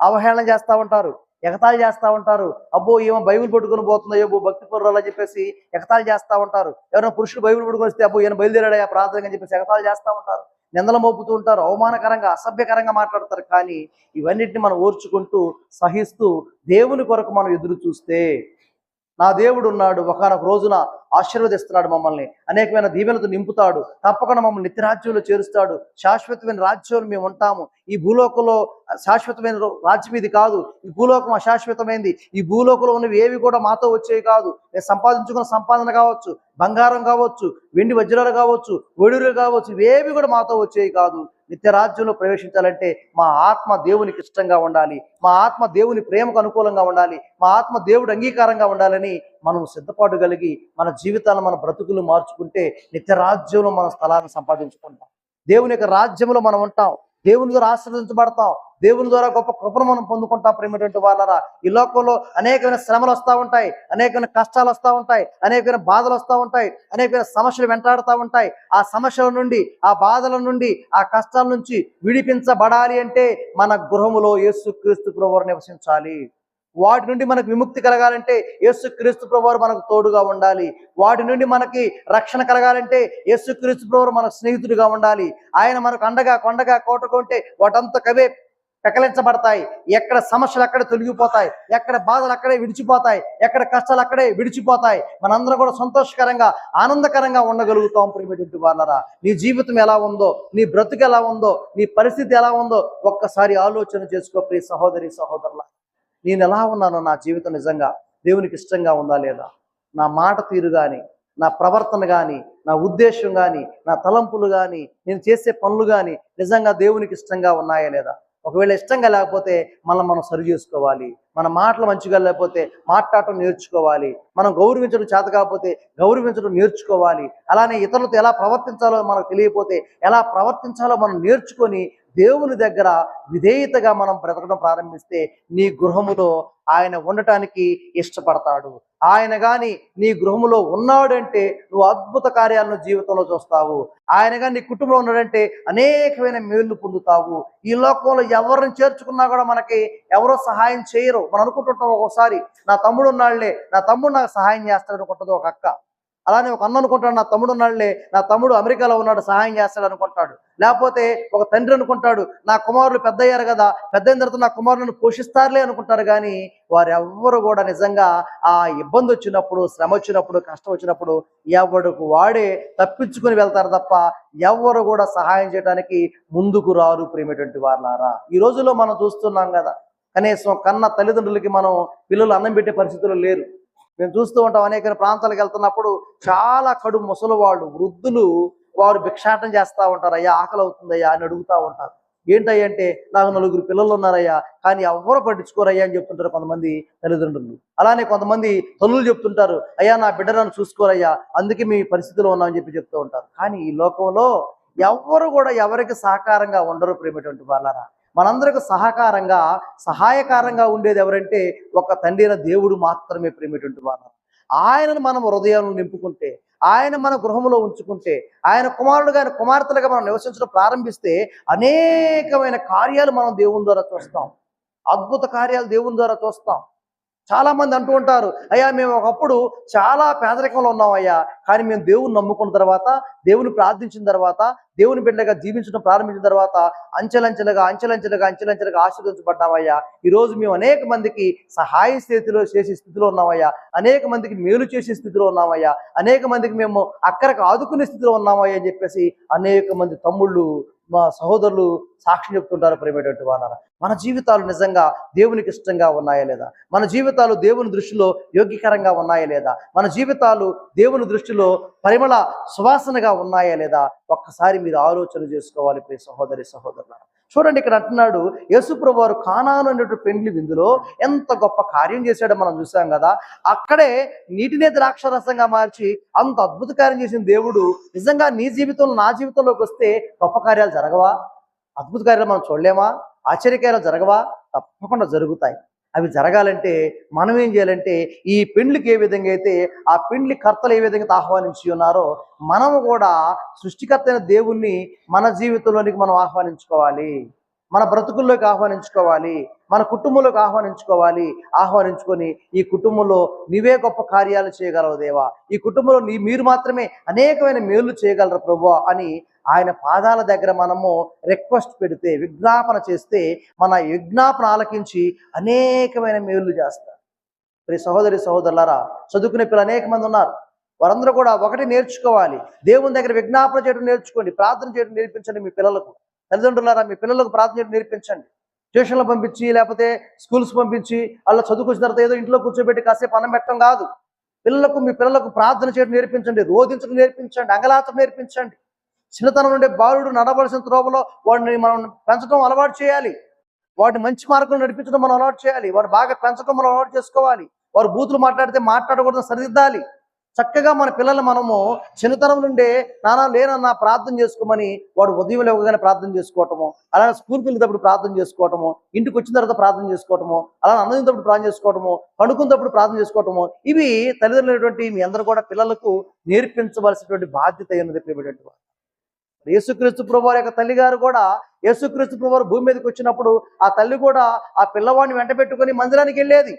అవహేళన చేస్తూ ఉంటారు ఎగతాళి చేస్తూ ఉంటారు. అబ్బో ఏమో బైబిల్ పట్టుకొని పోతుందో ఏమో భక్తి పొర్రాలు అని చెప్పేసి ఎగతాళి చేస్తూ ఉంటారు. ఎవరైనా పురుషుడు బైబిల్ పట్టుకొని వస్తే అబ్బో ఈయన బయలుదేరాడా ప్రార్థన అని చెప్పేసి ఎగతాళి చేస్తూ ఉంటారు. నిందలు మోపుతూ ఉంటారు అవమానకరంగా అసభ్యకరంగా మాట్లాడతారు. కానీ ఇవన్నిటిని మనం ఓర్చుకుంటూ సహిస్తూ దేవుని కొరకు మనం ఎదురు చూస్తే నా దేవుడు ఉన్నాడు ఒకనొక రోజున ఆశీర్వదిస్తున్నాడు మమ్మల్ని. అనేకమైన దీవెనతో నింపుతాడు తప్పకుండా మమ్మల్ని నిత్యరాజ్యంలో చేరుస్తాడు. శాశ్వతమైన రాజ్యంలో మేము ఉంటాము. ఈ భూలోకంలో శాశ్వతమైన రాజ్యం ఇది కాదు. ఈ భూలోకం అశాశ్వతమైంది. ఈ భూలోకంలో ఉన్నవి ఏవి కూడా మాతో వచ్చేవి కాదు. నేను సంపాదించుకున్న సంపాదన కావచ్చు బంగారం కావచ్చు వెండి వజ్రాలు కావచ్చు ఒడిలు కావచ్చు ఇవేవి కూడా మాతో వచ్చేవి కాదు. నిత్య రాజ్యంలో ప్రవేశించాలంటే మా ఆత్మ దేవునికి ఇష్టంగా ఉండాలి. మా ఆత్మ దేవుని ప్రేమకు అనుకూలంగా ఉండాలి. మా ఆత్మ దేవుడు అంగీకారంగా ఉండాలని మనం సిద్ధపాటు కలిగి మన జీవితాలను మన బ్రతుకులు మార్చుకుంటే నిత్య రాజ్యంలో మన స్థలాన్ని సంపాదించుకుంటాం. దేవుని యొక్క రాజ్యంలో మనం ఉంటాం. దేవుని ద్వారా ఆశీర్వదించబడతాం. దేవుని ద్వారా గొప్ప కృపను మనం పొందుకుంటాం ప్రేమటువంటి వాళ్ళరా ఈ లోకంలో అనేకమైన శ్రమలు వస్తూ ఉంటాయి అనేకమైన కష్టాలు వస్తూ ఉంటాయి అనేకమైన బాధలు వస్తూ ఉంటాయి అనేకమైన సమస్యలు వెంటాడుతూ ఉంటాయి. ఆ సమస్యల నుండి ఆ బాధల నుండి ఆ కష్టాల నుంచి విడిపించబడాలి అంటే మన గృహములో యేసుక్రీస్తు ప్రభువారు నివసించాలి. వాటి నుండి మనకు విముక్తి కలగాలంటే యేసుక్రీస్తు ప్రభువారు మనకు తోడుగా ఉండాలి. వాటి నుండి మనకి రక్షణ కలగాలంటే యేసుక్రీస్తు ప్రభువారు మనకు స్నేహితుడిగా ఉండాలి. ఆయన మనకు అండగా కొండగా కోటకుంటే వాటంత వాటంతా కవే పెకలించబడతాయి. ఎక్కడ సమస్యలు అక్కడే తొలగిపోతాయి. ఎక్కడ బాధలు అక్కడే విడిచిపోతాయి. ఎక్కడ కష్టాలు అక్కడే విడిచిపోతాయి. మనందరం కూడా సంతోషకరంగా ఆనందకరంగా ఉండగలుగుతాం ప్రియమైనటువంటి వాళ్ళరా నీ జీవితం ఎలా ఉందో నీ బ్రతుకు ఎలా ఉందో నీ పరిస్థితి ఎలా ఉందో ఒక్కసారి ఆలోచన చేసుకో ప్రియ సహోదరి సహోదరుల నేను ఎలా ఉన్నానో నా జీవితం నిజంగా దేవునికి ఇష్టంగా ఉందా లేదా? నా మాట తీరు కానీ నా ప్రవర్తన కానీ నా ఉద్దేశం కానీ నా తలంపులు కానీ నేను చేసే పనులు కానీ నిజంగా దేవునికి ఇష్టంగా ఉన్నాయా లేదా? ఒకవేళ ఇష్టంగా లేకపోతే మనం మనం సరి చేసుకోవాలి. మన మాటలు మంచిగా లేకపోతే మాట్లాడటం నేర్చుకోవాలి. మనం గౌరవించడం చేత కాకపోతే గౌరవించడం నేర్చుకోవాలి. అలానే ఇతరులతో ఎలా ప్రవర్తించాలో మనకు తెలియకపోతే ఎలా ప్రవర్తించాలో మనం నేర్చుకొని దేవుని దగ్గర విధేయతగా మనం బ్రతకడం ప్రారంభిస్తే నీ గృహములో ఆయన ఉండటానికి ఇష్టపడతాడు. ఆయన గాని నీ గృహములో ఉన్నాడంటే నువ్వు అద్భుత కార్యాలను జీవితంలో చూస్తావు. ఆయన గాని నీ కుటుంబంలో ఉన్నాడంటే అనేకమైన మేలు పొందుతావు. ఈ లోకంలో ఎవరిని చేర్చుకున్నా కూడా మనకి ఎవరో సహాయం చేయరు. మనం అనుకుంటుంటాం ఒక్కోసారి నా తమ్ముడు ఉన్నాళ్ళే నా తమ్ముడు నాకు సహాయం చేస్తాడు అనుకుంటుంది ఒక అక్క. అలానే ఒక అన్న అనుకుంటాడు నా తమ్ముడు ఉన్నాడులే నా తమ్ముడు అమెరికాలో ఉన్నాడు సహాయం చేస్తాడు అనుకుంటాడు. లేకపోతే ఒక తండ్రి అనుకుంటాడు నా కుమారులు పెద్ద అయ్యారు కదా పెద్ద అయిన తర్వాత నా కుమారులను పోషిస్తారులే అనుకుంటారు. కానీ వారెవ్వరు కూడా నిజంగా ఆ ఇబ్బంది వచ్చినప్పుడు శ్రమ వచ్చినప్పుడు కష్టం వచ్చినప్పుడు ఎవరికి వాడే తప్పించుకుని వెళ్తారు తప్ప ఎవరు కూడా సహాయం చేయడానికి ముందుకు రారు ప్రేమటువంటి వారులారా. ఈ రోజుల్లో మనం చూస్తున్నాం కదా కనీసం కన్న తల్లిదండ్రులకి మనం పిల్లలు అన్నం పెట్టే పరిస్థితులు లేరు. మేము చూస్తూ ఉంటాం అనేక ప్రాంతాలకు వెళ్తున్నప్పుడు చాలా కడు ముసలి వాళ్ళు వృద్ధులు వారు భిక్షాటం చేస్తూ ఉంటారు. అయ్యా ఆకలి అవుతుందయ్యా అని అడుగుతూ ఉంటారు. ఏంటయ్యా అంటే నాకు నలుగురు పిల్లలు ఉన్నారయ్యా కానీ ఎవరు పట్టించుకోరయ్యా అని చెప్తుంటారు కొంతమంది తల్లిదండ్రులు. అలానే కొంతమంది తల్లులు చెప్తుంటారు అయ్యా నా బిడ్డ నన్ను చూసుకోరయ్యా అందుకే మీ పరిస్థితిలో ఉన్నామని చెప్పి చెప్తూ ఉంటారు. కానీ ఈ లోకంలో ఎవ్వరు కూడా ఎవరికి సహకారంగా ఉండరు ప్రేమటువంటి వాళ్ళరా మనందరికి సహకారంగా సహాయకారంగా ఉండేది ఎవరంటే ఒక తండ్రి దేవుడు మాత్రమే ప్రేమటువంటి వారు. ఆయనను మనం హృదయంలో నింపుకుంటే ఆయన మన గృహంలో ఉంచుకుంటే ఆయన కుమారుడు ఆయన కుమార్తెలుగా మనం నివసించడం ప్రారంభిస్తే అనేకమైన కార్యాలు మనం దేవుని ద్వారా చూస్తాం. అద్భుత కార్యాలు దేవుని ద్వారా చూస్తాం. చాలా మంది అంటూ ఉంటారు అయ్యా మేము ఒకప్పుడు చాలా పేదరికంలో ఉన్నాం అయ్యా కానీ మేము దేవుని నమ్ముకున్న తర్వాత దేవుని ప్రార్థించిన తర్వాత దేవుని బిడ్డగా జీవించడం ప్రారంభించిన తర్వాత అంచెలంచెలుగా అంచెలంచెలుగా అంచెలంచెలుగా ఆశీర్వదించబడ్డామయ్యా ఈరోజు మేము అనేక మందికి సహాయ స్థితిలో చేసే స్థితిలో ఉన్నామయ్యా అనేక మందికి మేలు చేసే స్థితిలో ఉన్నామయ్యా అనేక మందికి మేము అక్కడికి ఆదుకునే స్థితిలో ఉన్నామయ్యా అని చెప్పేసి అనేక మంది తమ్ముళ్ళు మా సహోదరులు సాక్ష్యం చెప్తుంటారు ప్రేమటువంటి వానారా మన జీవితాలు నిజంగా దేవునికి ఇష్టంగా ఉన్నాయా లేదా? మన జీవితాలు దేవుని దృష్టిలో యోగ్యకరంగా ఉన్నాయా లేదా? మన జీవితాలు దేవుని దృష్టిలో పరిమళ సువాసనగా ఉన్నాయా లేదా? ఒక్కసారి మీరు ఆలోచన చేసుకోవాలి ప్రియ సహోదరి సహోదరులారా. చూడండి ఇక్కడ అంటున్నాడు యేసుప్రభు వారు కానాను అనేటువంటి పెండ్లి విందులో ఎంత గొప్ప కార్యం చేశాడో మనం చూసాం కదా. అక్కడే నీటినే ద్రాక్షరసంగా మార్చి అంత అద్భుత కార్యం చేసిన దేవుడు నిజంగా నీ జీవితంలో నా జీవితంలోకి వస్తే గొప్ప కార్యాలు జరగవా? అద్భుత కార్యాలు మనం చూడలేమా? ఆశ్చర్యకార్యాలు జరగవా? తప్పకుండా జరుగుతాయి. అవి జరగాలంటే మనం ఏం చేయాలంటే ఈ పెండ్లికి ఏ విధంగా అయితే ఆ పెండ్లి కర్తలు ఏ విధంగా ఆహ్వానించి ఉన్నారో మనము కూడా సృష్టికర్త అయిన దేవుణ్ణి మన జీవితంలోనికి మనం ఆహ్వానించుకోవాలి. మన బ్రతుకుల్లోకి ఆహ్వానించుకోవాలి మన కుటుంబంలోకి ఆహ్వానించుకోవాలి ఆహ్వానించుకొని ఈ కుటుంబంలో నీవే గొప్ప కార్యాలు చేయగలవు దేవా. ఈ కుటుంబంలో నీ మీరు మాత్రమే అనేకమైన మేలు చేయగలరు ప్రభు అని ఆయన పాదాల దగ్గర మనము రిక్వెస్ట్ పెడితే విజ్ఞాపన చేస్తే మన విజ్ఞాపన ఆలకించి అనేకమైన మేలు చేస్తారు. మరి సహోదరి సహోదరులారా చదువుకునే పిల్లలు అనేక మంది ఉన్నారు. వారందరూ కూడా ఒకటి నేర్చుకోవాలి. దేవుని దగ్గర విజ్ఞాపన చేయడం నేర్చుకోండి ప్రార్థన చేయడం నేర్పించండి మీ పిల్లలకు. తల్లిదండ్రులారా మీ పిల్లలకు ప్రార్థన నేర్పించండి. ట్యూషన్లు పంపించి లేకపోతే స్కూల్స్ పంపించి అలా చదువుకొచ్చిన తర్వాత ఏదో ఇంట్లో కూర్చోబెట్టి కాసేపు అన్నం పెట్టడం కాదు. పిల్లలకు మీ పిల్లలకు ప్రార్థన చేయడం నేర్పించండి రోధించడం నేర్పించండి అంగలాచడం నేర్పించండి. చిన్నతనం నుండే బాలుడు నడవలసిన త్రోవలో వాడిని మనం పెంచడం అలవాటు చేయాలి. వాడిని మంచి మార్గం నడిపించడం మనం అలవాటు చేయాలి. వారు బాగా పెంచడం మనం అలవాటు చేసుకోవాలి. వారు బూతులు మాట్లాడితే మాట్లాడకూడదు సరిదిద్దాలి. చక్కగా మన పిల్లలు మనము చిన్నతనం నుండే నానా లేనన్నా ప్రార్థన చేసుకోమని వాడు ఉదయం లేవగానే ప్రార్థన చేసుకోవటము అలానే స్కూల్కి వెళ్ళేటప్పుడు ప్రార్థన చేసుకోవటము ఇంటికి వచ్చిన తర్వాత ప్రార్థన చేసుకోవటము అలానే అన్నదినప్పుడు ప్రార్థన చేసుకోవటము పండుకున్నప్పుడు ప్రార్థన చేసుకోవటము ఇవి తల్లిదండ్రులైనటువంటి మీ అందరూ కూడా పిల్లలకు నేర్పించవలసినటువంటి బాధ్యత ఉన్నది ప్రియమైనటువంటి వారు. యేసుక్రీస్తు ప్రభువారి యొక్క తల్లి గారు కూడా యేసుక్రీస్తు ప్రభువారు భూమి మీదకి వచ్చినప్పుడు ఆ తల్లి కూడా ఆ పిల్లవాడిని వెంట పెట్టుకొని మందిరానికి వెళ్ళేది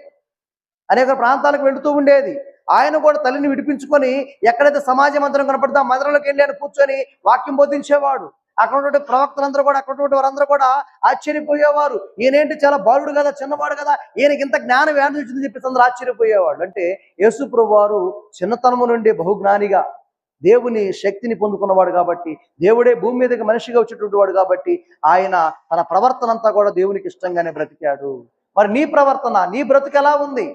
అనేక ప్రాంతాలకు వెళుతూ ఉండేది ఆయన కూడా తల్లిని విడిపించుకొని ఎక్కడైతే సమాజ మందిరం కనపడితే ఆ మందిరంలోకి వెళ్ళి ఆయన కూర్చొని వాక్యం బోధించేవాడు. అక్కడ ఉన్నటువంటి ప్రవక్తలందరూ కూడా అక్కడ ఉన్నటువంటి వారందరూ కూడా ఆశ్చర్యపోయేవారు. ఈయనేంటి చాలా బాలుడు కదా చిన్నవాడు కదా ఈయనకి ఇంత జ్ఞానం వ్యాధి వచ్చిందని చెప్పేసి అందరూ ఆశ్చర్యపోయేవాళ్ళు. అంటే యేసుప్రభు వారు చిన్నతనము నుండి బహుజ్ఞానిగా దేవుని శక్తిని పొందుకున్నవాడు కాబట్టి దేవుడే భూమి మీదకి మనిషిగా వచ్చేటువంటి వాడు కాబట్టి ఆయన తన ప్రవర్తన అంతా కూడా దేవునికి ఇష్టంగానే బ్రతికాడు. మరి నీ ప్రవర్తన నీ బ్రతుకు ఎలా ఉంది?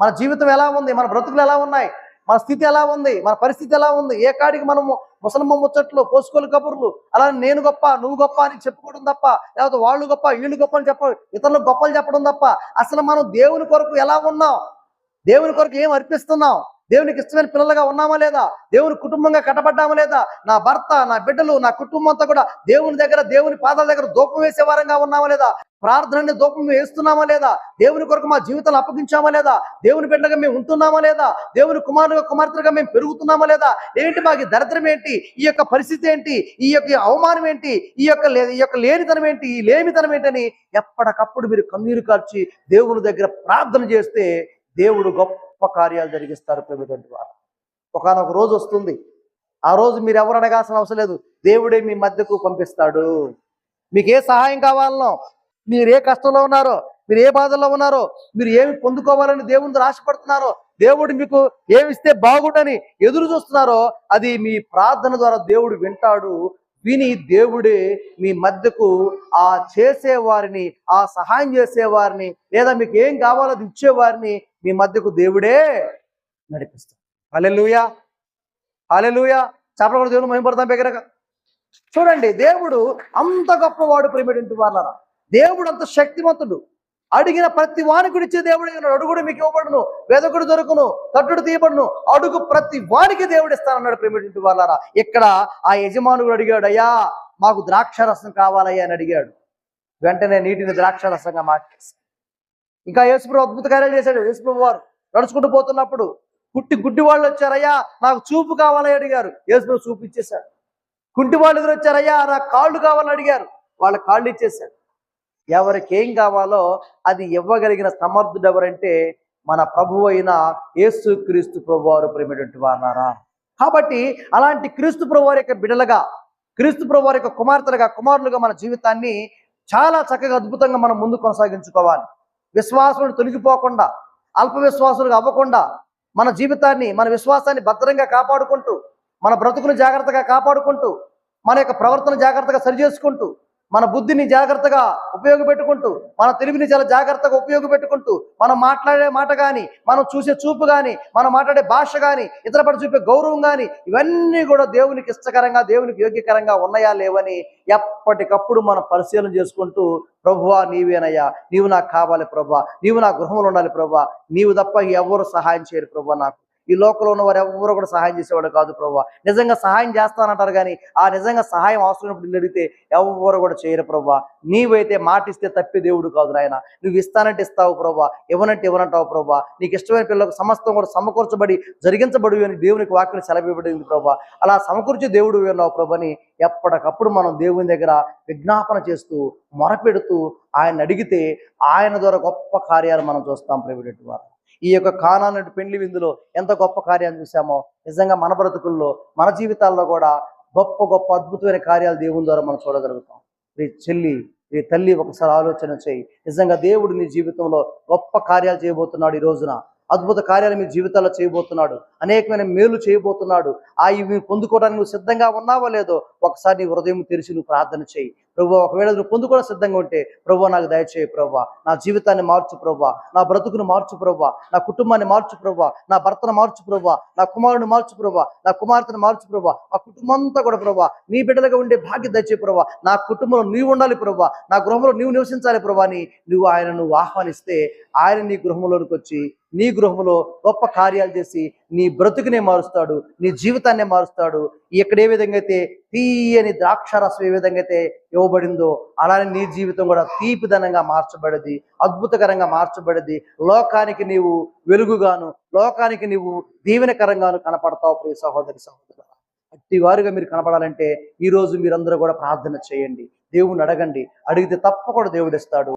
మన జీవితం ఎలా ఉంది? మన బ్రతుకులు ఎలా ఉన్నాయి? మన స్థితి ఎలా ఉంది? మన పరిస్థితి ఎలా ఉంది? ఏ కాడికి మనము ముసలమ్మ ముచ్చట్లు పోసుకోలు కబుర్లు అలా నేను గొప్ప నువ్వు గొప్ప అని చెప్పుకోవడం తప్ప లేకపోతే వాళ్ళు గొప్ప వీళ్ళు గొప్ప అని చెప్ప ఇతరులకు గొప్పలు చెప్పడం తప్ప అసలు మనం దేవుని కొరకు ఎలా ఉన్నాం? దేవుని కొరకు ఏం అర్పిస్తున్నాం? దేవునికి ఇష్టమైన పిల్లలుగా ఉన్నామా లేదా? దేవుని కుటుంబంగా కట్టబడ్డామా లేదా? నా భర్త నా బిడ్డలు నా కుటుంబం అంతా కూడా దేవుని దగ్గర దేవుని పాదాల దగ్గర దూపం వేసే వారంగా ఉన్నామా లేదా? ప్రార్థనని దూపం వేస్తున్నామా లేదా? దేవుని కొరకు మా జీవితాలు అప్పగించామా లేదా? దేవుని బిడ్డగా మేము ఉంటున్నామా లేదా? దేవుని కుమారుగా కుమార్తెగా మేము పెరుగుతున్నామా లేదా? ఏంటి మాకు దరిద్రం ఏంటి? ఈ యొక్క పరిస్థితి ఏంటి? ఈ యొక్క అవమానం ఏంటి? ఈ యొక్క ఈ యొక్క లేనితనం ఏంటి? ఈ లేమితనం ఏంటని ఎప్పటికప్పుడు మీరు కన్నీరు కార్చి దేవుని దగ్గర ప్రార్థన చేస్తే దేవుడు గొప్ప కార్యాలు జరిగిస్తారు ప్రభుత్వం వారు. ఒకనొక రోజు వస్తుంది. ఆ రోజు మీరు ఎవరు అడగాల్సిన అవసరం లేదు. దేవుడే మీ మధ్యకు పంపిస్తాడు. మీకు ఏ సహాయం కావాలనో మీరు ఏ కష్టంలో ఉన్నారో మీరు ఏ బాధల్లో ఉన్నారో మీరు ఏమి పొందుకోవాలని దేవుని ఆశపడుతున్నారో దేవుడు మీకు ఏమిస్తే బాగుండని ఎదురు చూస్తున్నారో అది మీ ప్రార్థన ద్వారా దేవుడు వింటాడు. విని దేవుడే మీ మధ్యకు ఆ చేసేవారిని ఆ సహాయం చేసేవారిని లేదా మీకు ఏం కావాలో అది ఇచ్చేవారిని మీ మధ్యకు దేవుడే నడిపిస్తాడు. అలెలుయా అలెలుయా చెప్పలు కూడా దేవుడు మహిమపడతాం దగ్గరగా చూడండి దేవుడు అంత గొప్పవాడు ప్రేమేటువంటి వాళ్ళరా దేవుడు అంత శక్తివంతుడు అడిగిన ప్రతి వానికి ఇచ్చే దేవుడు ఉన్నాడు. అడుగుడు మీకు ఇవ్వబడును. వెదకుడు దొరుకును తట్టుడు తీయబడును. అడుగు ప్రతి వానికి దేవుడు ఇస్తానన్నాడు ప్రేమేటువంటి వాళ్ళరా ఇక్కడ ఆ యజమానుడు అడిగాడు అయ్యా మాకు ద్రాక్ష రసం కావాలయ్యా అని అడిగాడు. వెంటనే నీటిని ద్రాక్ష రసంగా మార్చేసి ఇంకా యేసుప్రభు అద్భుత కార్యాలు చేశాడు. యేసుప్రభు వారు నడుచుకుంటూ పోతున్నప్పుడు గుట్టి గుడ్డి వాళ్ళు వచ్చారయ్యా నాకు చూపు కావాలని అడిగారు. యేసుప్రభు చూపు ఇచ్చేశాడు. కుంటి వాళ్ళు ఎదురు వచ్చారయ్యా నాకు కాళ్ళు కావాలని అడిగారు. వాళ్ళ కాళ్ళు ఇచ్చేశాడు ఎవరికి ఏం కావాలో అది ఇవ్వగలిగిన సమర్థుడు ఎవరంటే మన ప్రభు అయిన యేసు క్రీస్తు ప్రభు వారు ప్రేమటువంటి వారారా కాబట్టి అలాంటి క్రీస్తు ప్రభు వారి యొక్క బిడలుగా క్రీస్తు ప్రభు వారి యొక్క కుమార్తెలుగా కుమారులుగా మన జీవితాన్ని చాలా చక్కగా అద్భుతంగా మనం ముందు కొనసాగించుకోవాలి. విశ్వాసం తొలగిపోకుండా అల్ప విశ్వాసులుగా అవ్వకుండా మన జీవితాన్ని మన విశ్వాసాన్ని భద్రంగా కాపాడుకుంటూ మన బ్రతుకును జాగ్రత్తగా కాపాడుకుంటూ మన యొక్క ప్రవర్తన జాగ్రత్తగా సరిచేసుకుంటూ మన బుద్ధిని జాగ్రత్తగా ఉపయోగపెట్టుకుంటూ మన తెలివిని చాలా జాగ్రత్తగా ఉపయోగపెట్టుకుంటూ మనం మాట్లాడే మాట కానీ మనం చూసే చూపు కానీ మనం మాట్లాడే భాష కానీ ఇతర పడి చూపే గౌరవం కానీ ఇవన్నీ కూడా దేవునికి ఇష్టకరంగా దేవునికి యోగ్యకరంగా ఉన్నాయా లేవని ఎప్పటికప్పుడు మనం పరిశీలన చేసుకుంటూ ప్రభువా నీవేనయ్యా నీవు నాకు కావాలి ప్రభా నీవు నా గృహంలో ఉండాలి ప్రభా నీవు తప్ప ఎవరు సహాయం చేయరు ప్రభా నాకు. ఈ లోకంలో ఉన్న వారు ఎవరు కూడా సహాయం చేసేవాడు కాదు ప్రభా. నిజంగా సహాయం చేస్తానంటారు కానీ ఆ నిజంగా సహాయం అవసరమైనప్పుడు అడిగితే ఎవరు కూడా చేయరు ప్రభావ నీవైతే మాటిస్తే తప్పే దేవుడు కాదు నాయన. నువ్వు ఇస్తానంటే ఇస్తావు ప్రభా. ఇవ్వనంటే ఇవ్వనంటావు ప్రభా. నీకు ఇష్టమైన పిల్లలకు సమస్తం కూడా సమకూర్చబడి జరిగించబడి అని దేవునికి వాక్యం సెలవిబడింది ప్రభు. అలా సమకూర్చి దేవుడు ఉన్నావు ప్రభని ఎప్పటికప్పుడు మనం దేవుని దగ్గర విజ్ఞాపన చేస్తూ మొరపెడుతూ ఆయన అడిగితే ఆయన ద్వారా గొప్ప కార్యాలు మనం చూస్తాం ప్రైవేట్ వారు. ఈ యొక్క కానానటి పెండ్లి విందులో ఎంత గొప్ప కార్యాలు చూసామో నిజంగా మన బ్రతుకుల్లో మన జీవితాల్లో కూడా గొప్ప గొప్ప అద్భుతమైన కార్యాలు దేవుని ద్వారా మనం చూడగలుగుతాం. నీ చెల్లి నీ తల్లి ఒకసారి ఆలోచన చేయి. నిజంగా దేవుడు నీ జీవితంలో గొప్ప కార్యాలు చేయబోతున్నాడు ఈ రోజున. అద్భుత కార్యాలు మీ జీవితాల్లో చేయబోతున్నాడు. అనేకమైన మేలు చేయబోతున్నాడు. ఆ ఇవి పొందుకోవడానికి నువ్వు సిద్ధంగా ఉన్నావో లేదో ఒకసారి నీ హృదయం తెరిచి నువ్వు ప్రార్థన చేయి. ప్రభు ఒకవేళ నువ్వు పొందుకోవడం సిద్ధంగా ఉంటే ప్రభు నాకు దయచేయి ప్రభు. నా జీవితాన్ని మార్చు ప్రభు. నా బ్రతుకును మార్చు ప్రభు. నా కుటుంబాన్ని మార్చు ప్రభు. నా భర్తను మార్చు ప్రభు. నా కుమారుని మార్చు ప్రభు. నా కుమార్తెను మార్చు ప్రభు. ఆ కుటుంబం అంతా కూడా ప్రభు నీ బిడ్డలుగా ఉండే భాగ్యం దయచేయి ప్రభా. నా కుటుంబంలో నీవు ఉండాలి ప్రభు. నా గృహంలో నీవు నివసించాలి ప్రభు అని నువ్వు ఆయన నువ్వు ఆహ్వానిస్తే ఆయన నీ గృహంలోనికి వచ్చి నీ గృహంలో గొప్ప కార్యాలు చేసి నీ బ్రతుకునే మారుస్తాడు నీ జీవితాన్నే మారుస్తాడు. ఇక్కడ ఏ విధంగా అయితే తీయని ద్రాక్షరసం ఏ విధంగా అయితే ఇవ్వబడిందో అలానే నీ జీవితం కూడా తీపిదనంగా మార్చబడది అద్భుతకరంగా మార్చబడది. లోకానికి నీవు వెలుగుగాను లోకానికి నీవు దీవెనకరంగాను కనపడతావు ప్రియ సహోదరి సహోదరు అట్టి వారుగా మీరు కనపడాలంటే ఈరోజు మీరందరూ కూడా ప్రార్థన చేయండి. దేవుని అడగండి. అడిగితే తప్పకుండా దేవుడు ఇస్తాడు.